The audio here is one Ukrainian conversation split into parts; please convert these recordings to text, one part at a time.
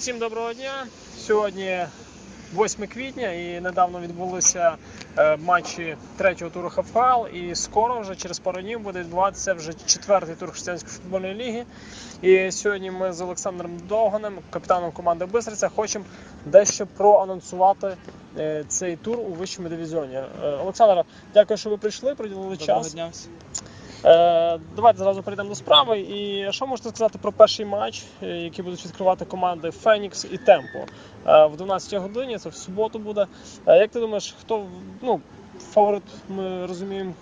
Всім доброго дня. Сьогодні 8 квітня і недавно відбулися е, матчі третього туру ХФЛ. І скоро, вже через пару днів, буде відбуватися вже четвертий тур християнської футбольної ліги. І сьогодні ми з Олександром Довганим, капітаном команди Бистриця, хочемо дещо проанонсувати е, цей тур у вищому дивізіоні. Е, Олександр, дякую, що ви прийшли, приділили Доброго час. дня Давайте зразу перейдемо до справи. І що можете сказати про перший матч, е, який будуть відкривати команди Фенікс і Темпо Е, в 12 годині, це в суботу буде. Е, Як ти думаєш, хто ну, фаворит, ми розуміємо,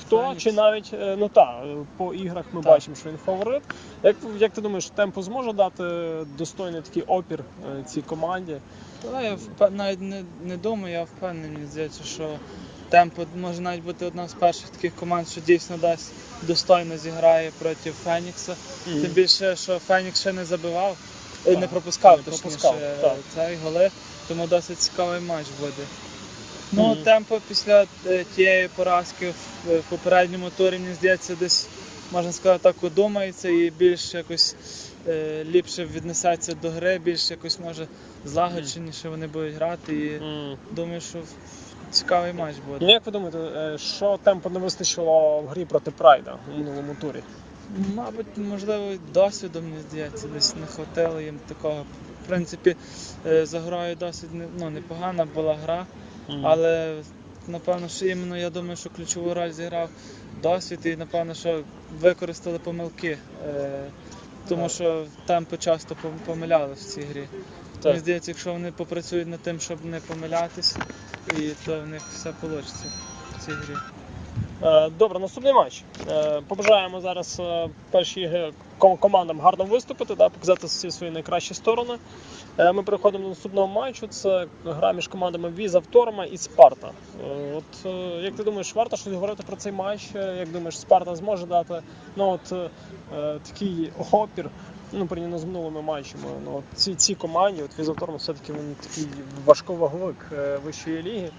хто? Фенікс. Чи навіть е, ну так, по іграх ми Так. бачимо, що він фаворит. Як, як ти думаєш, темпо зможе дати достойний такий опір е, цій команді? Та я впе- навіть не, не думаю, я впевнений, здається, що темпо може навіть бути одна з перших таких команд, що дійсно дасть достойно зіграє проти Фенікса. Мгм. Тим більше, що Фенікс ще не забивав, е, не пропускав, не пропускав, цей голи, тому досить цікавий матч буде. Ну, Мгм. темпо після е, тієї поразки в, в попередньому турі, мені здається, десь можна сказати так удумається і більш якось е, ліпше віднесеться до гри, більш якось може злагодженіше вони будуть грати. І М. думаю, що цікавий матч Ну, буде. як ви думаєте, е, що темпо не вистачило в грі проти Прайда у минулому турі? Мабуть, можливо, досвіду, мені здається, десь не хватило їм такого. В принципі, е, за грою досить ну, непогана була гра. Але напевно, що іменно я думаю, що ключову роль зіграв досвід і напевно, що використали помилки. Е, тому що темпи часто пом- помиляли в цій грі. Мені здається, якщо вони попрацюють над тим, щоб не помилятись, і то в них все вийде в цій грі. Е, Добре, наступний матч. Е, Побажаємо зараз е, перші командам гарно виступити, да, показати всі свої найкращі сторони. Ми переходимо до наступного матчу. Це гра між командами Віза Вторма і Спарта. От як ти думаєш, варто щось говорити про цей матч? Як думаєш, Спарта зможе дати ну, от, такий опір? Ну, порівняно з минулими матчами. Ну, ці, ці команді, от Віза все-таки він такий важковаговик е, вищої ліги.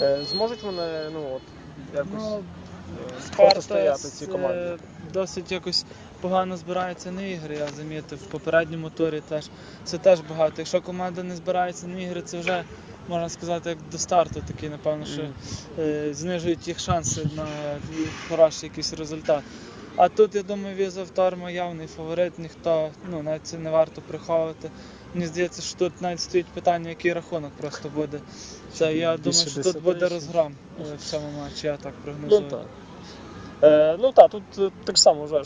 Е, Зможуть вони ну, от, якось. Ну, Спарта Спарта стояти цій е, команді. досить якось погано збирається на ігри, я замітив в попередньому турі теж. Це теж багато. Якщо команда не збирається на ігри, це вже можна сказати як до старту такий, напевно, що е, знижують їх шанси на хороший якийсь результат. А тут, я думаю, Віза Вторма явний фаворит, ніхто, ну, навіть це не варто приховувати. Мені здається, що тут навіть стоїть питання, який рахунок просто буде. Це я думаю, що тут буде тисяч. розгром е, в цьому матчі, я так Ну прогнозую. так. Е, ну так, тут е, так само м,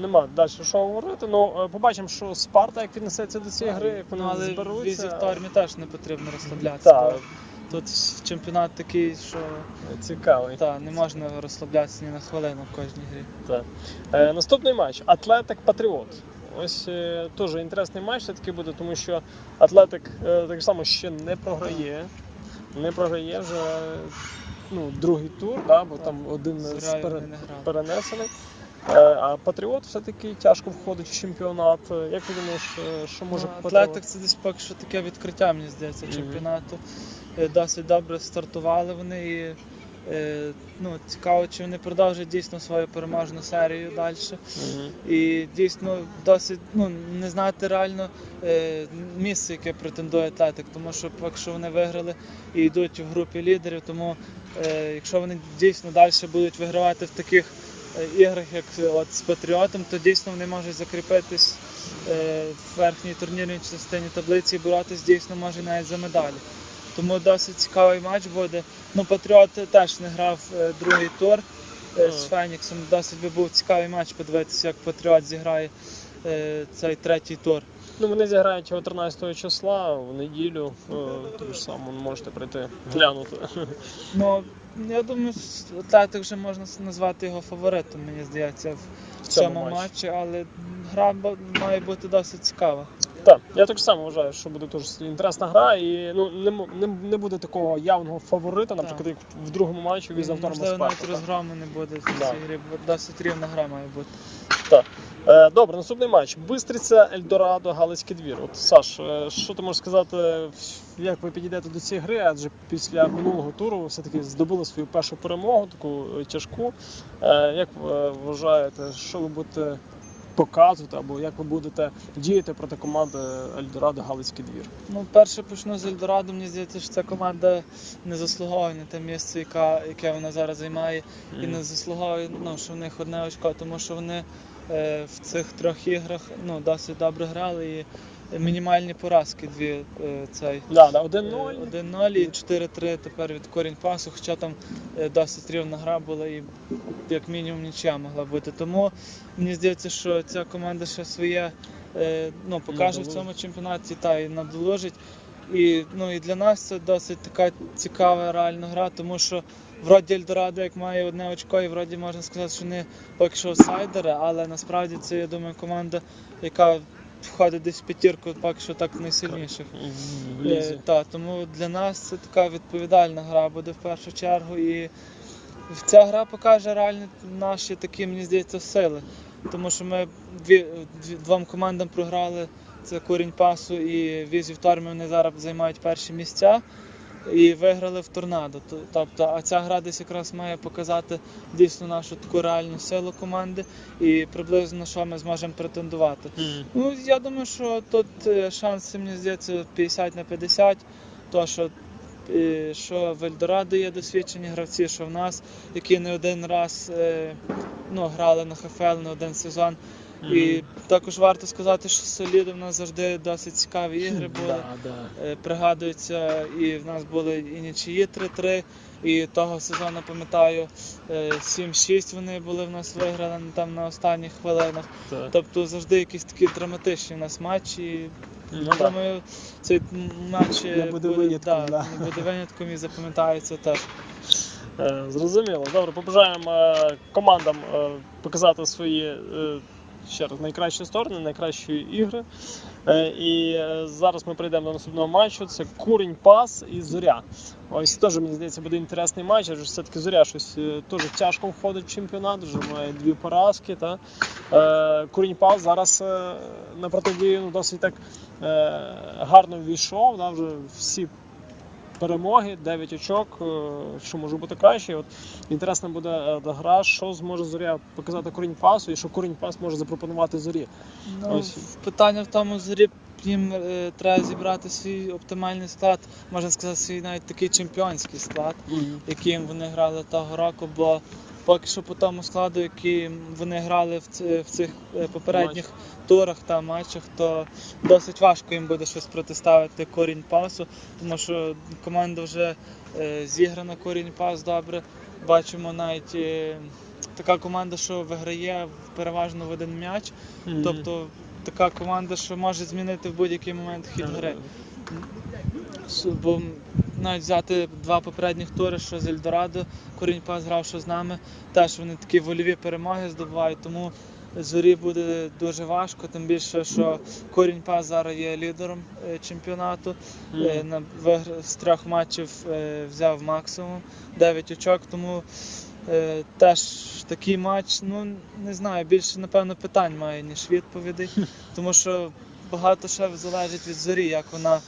нема далі що говорити. Ну, е, побачимо, що Спарта як віднесеться до цієї гри, як вони Ну, але зберуться. візі в тормі теж не потрібно розслаблятися. Так. Тут чемпіонат такий, що Цікавий. та, не можна розслаблятися ні на хвилину в кожній грі. Так. Е, наступний матч Атлетик Патріот. Ось е, теж інтересний матч все-таки буде, тому що Атлетик е, так само ще не програє. Не програє вже ну, другий тур, да, бо Так. там один З пере- перенесений. Е, А Патріот все-таки тяжко входить в чемпіонат. Е, Як ти думаєш, е, що може Ну, Патріот? Атлетик це десь поки що таке відкриття, мені здається, чемпіонату. Досить добре стартували вони і ну, цікаво, чи вони продовжать дійсно свою переможну серію далі. Мгм. І дійсно досить ну, не знати реально е, місце, яке претендує Атлетик, тому що поки що вони виграли і йдуть в групі лідерів. Тому е, якщо вони дійсно далі будуть вигравати в таких іграх, як от з Патріотом, то дійсно вони можуть закріпитись е, в верхній турнірній частині таблиці і боротись дійсно може навіть за медалі. Тому досить цікавий матч буде. Ну, Патріот теж не грав е, другий тур е, з Феніксом. Досить би був цікавий матч подивитися, як Патріот зіграє цей третій тур. Ну, вони зіграють його 13 числа в неділю. Е, Так само можете прийти глянути. Ну, я думаю, що Атлетик вже можна назвати його фаворитом, мені здається, в, цьому матчі. матчі, але гра має бути досить цікава. Так, я так само вважаю, що буде дуже інтересна гра, і ну не, не, не буде такого явного фаворита, наприклад, як в другому матчі від Завторма Можливо, навіть розгрому не буде в цій грі, бо досить рівна гра має бути. Е, добре, наступний матч. Бистриця, Ельдорадо, Галицький двір. От Саш, е, що ти можеш сказати, як ви підійдете до цієї гри? Адже після минулого туру все-таки здобули свою першу перемогу, таку е, тяжку. Е, як ви вважаєте, що ви будете показувати, або як ви будете діяти проти команди Ельдорадо Галицький двір? Ну, перше почну з Ельдорадо. Мені здається, що ця команда не заслуговує на те місце, яке вона зараз займає, і не заслуговує, ну, що в них одне очко, тому що вони е, в цих трьох іграх ну, досить добре грали і мінімальні поразки дві е, цей. Да, да, Е, 1-0. 1-0 і 4-3 тепер від корінь пасу, хоча там е, досить рівна гра була і як мінімум нічия могла бути. Тому мені здається, що ця команда ще своє е, ну, покаже в цьому чемпіонаті та і надолужить. І, ну, і для нас це досить така цікава реальна гра, тому що вроді Ельдорадо як має одне очко, і вроді можна сказати, що вони поки що аутсайдери, але насправді це, я думаю, команда, яка входить десь в п'ятірку, поки що так найсильніших. Е, Та, тому для нас це така відповідальна гра буде в першу чергу. І ця гра покаже реальні наші такі, мені здається, сили. Тому що ми дві, дві, двом командам програли це Курінь Пасу і Візів Тормі, вони зараз займають перші місця. І виграли в торнадо. Тобто, а ця гра десь якраз має показати дійсно нашу таку реальну силу команди і приблизно на що ми зможемо претендувати. Мгм. Ну, я думаю, що тут е, шанси, мені здається, 50 на 50. То, що, е, що в Ельдорадо є досвідчені гравці, що в нас, які не один раз е, ну, грали на ХФЛ, не один сезон. І також варто сказати, що з Солідом нас завжди досить цікаві ігри були. Е, Пригадується, і в нас були і нічиї 3-3, і того сезону, пам'ятаю, е, 7-6 вони були в нас виграли там на останніх хвилинах. Тобто завжди якісь такі драматичні у нас матчі. Ну. Думаю, цей матч е, Не буде винятком, да, не буде винятком і запам'ятається теж. Е, Зрозуміло. Добре, побажаємо е, командам е, показати свої е, ще раз найкращі сторони, найкращі ігри. Е, І е, зараз ми прийдемо до наступного матчу. Це Курінь Пас і Зоря. Ось теж мені здається буде інтересний матч, адже все-таки Зоря щось е, теж тяжко входить в чемпіонат, вже має дві поразки. Та? Курінь Пас зараз на протидію ну, досить так гарно ввійшов. Вже всі перемоги, 9 очок, е, що може бути краще. От інтересна буде е, гра, що зможе зоря показати корінь пасу, і що корінь пас може запропонувати зорі. Ну, Ось. питання в тому, зорі їм е, треба зібрати свій оптимальний склад, можна сказати, свій навіть такий чемпіонський склад, яким вони грали того року, бо поки що по тому складу, який вони грали в, в цих е, попередніх турах та матчах, то досить важко їм буде щось протиставити корінь пасу, тому що команда вже е, зіграна корінь пас добре. Бачимо навіть е, така команда, що виграє переважно в один м'яч. Тобто така команда, що може змінити в будь-який момент хід гри. Бо навіть взяти два попередніх тури, що з Ельдорадо, Корінь Пас грав, що з нами, теж вони такі вольові перемоги здобувають, тому зорі буде дуже важко, тим більше, що Корінь Пас зараз є лідером е, чемпіонату. Е, на з трьох матчів е, взяв максимум. 9 очок, тому теж такий матч, ну не знаю, більше напевно питань має, ніж відповідей, тому що багато ще залежить від зорі, як вона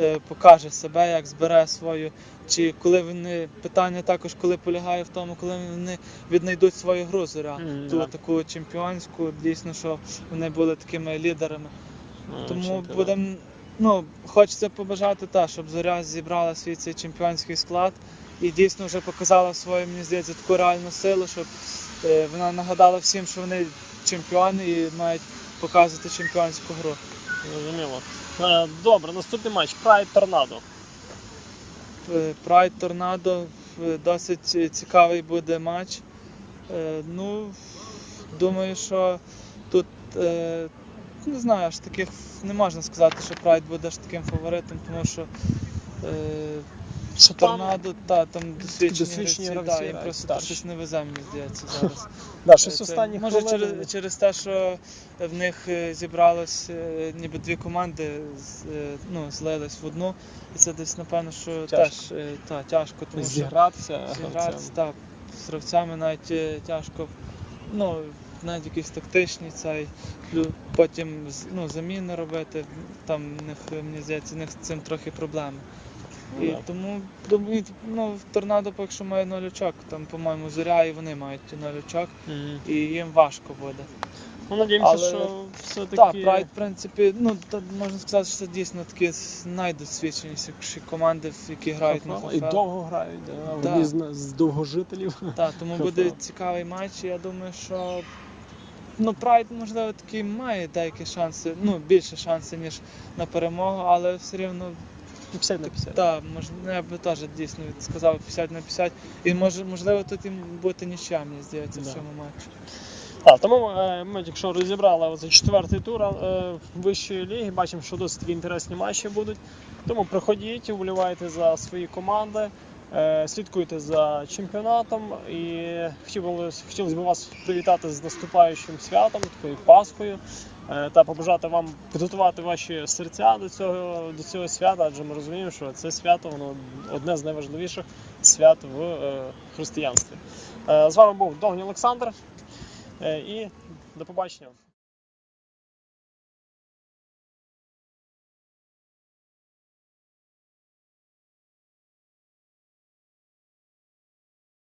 е, покаже себе, як збере свою. Чи коли вони питання також коли полягає в тому, коли вони віднайдуть свою гру зоря, Мгм, ту таку чемпіонську, дійсно, що вони були такими лідерами. Ну, Тому будемо. Ну, хочеться побажати, та, щоб Зоря зібрала свій цей чемпіонський склад і дійсно вже показала свою, мені здається, таку реальну силу, щоб е, вона нагадала всім, що вони чемпіони і мають показувати чемпіонську гру. Зрозуміло. Е, Добре, наступний матч. Прайд Торнадо. Прайд Торнадо досить цікавий буде матч. Е, Ну, думаю, що тут е, не знаю, аж таких не можна сказати, що Прайд буде аж таким фаворитом, тому що Що? Торнадо, та, там досвідчені, гравці, їм просто щось не везе, мені здається, зараз. Да, щось Це, останні може хвилини. через, через те, що в них е, зібралось е, ніби дві команди, з- е, ну, злились в одну. І це десь, напевно, що Тяжко. теж е, та, тяжко, тому що зігратися. зіграти так, з гравцями навіть е, тяжко. Ну, навіть якісь тактичні цей, плю- потім з- ну, заміни робити, там в них, е, мені здається, в них з цим трохи проблеми. І Ну, да. тому ну, в торнадо поки що має 0 очок, там, по-моєму, зоря і вони мають 0 очок, Мгм. і їм важко буде. Ну, надіємося, Але- що все-таки. Прайд, в принципі, ну та, можна сказати, що це дійсно такі найдосвідченіші команди, які грають на І довго грають, да, Да. одні з, з довгожителів. Так, тому ХФЛ. буде цікавий матч. і Я думаю, що ну, Прайд, можливо, такий має деякі шанси, ну, більше шанси, ніж на перемогу, але все рівно, 50 на 50. так, мож, ну, я би теж дійсно сказав 50 на 50. І мож, можливо, тут і бути нічия, мені здається, в Да. цьому матчі. Так, тому е, ми якщо розібрали оцей четвертий тур е, вищої ліги, бачимо, що досить такі інтересні матчі будуть. Тому приходіть, вболівайте за свої команди, е, слідкуйте за чемпіонатом. І хотілося, б вас привітати з наступаючим святом, такою Пасхою, е, та побажати вам підготувати ваші серця до цього, до цього свята, адже ми розуміємо, що це свято воно одне з найважливіших свят в е, християнстві. З вами був Довгий Олександр. І до побачення.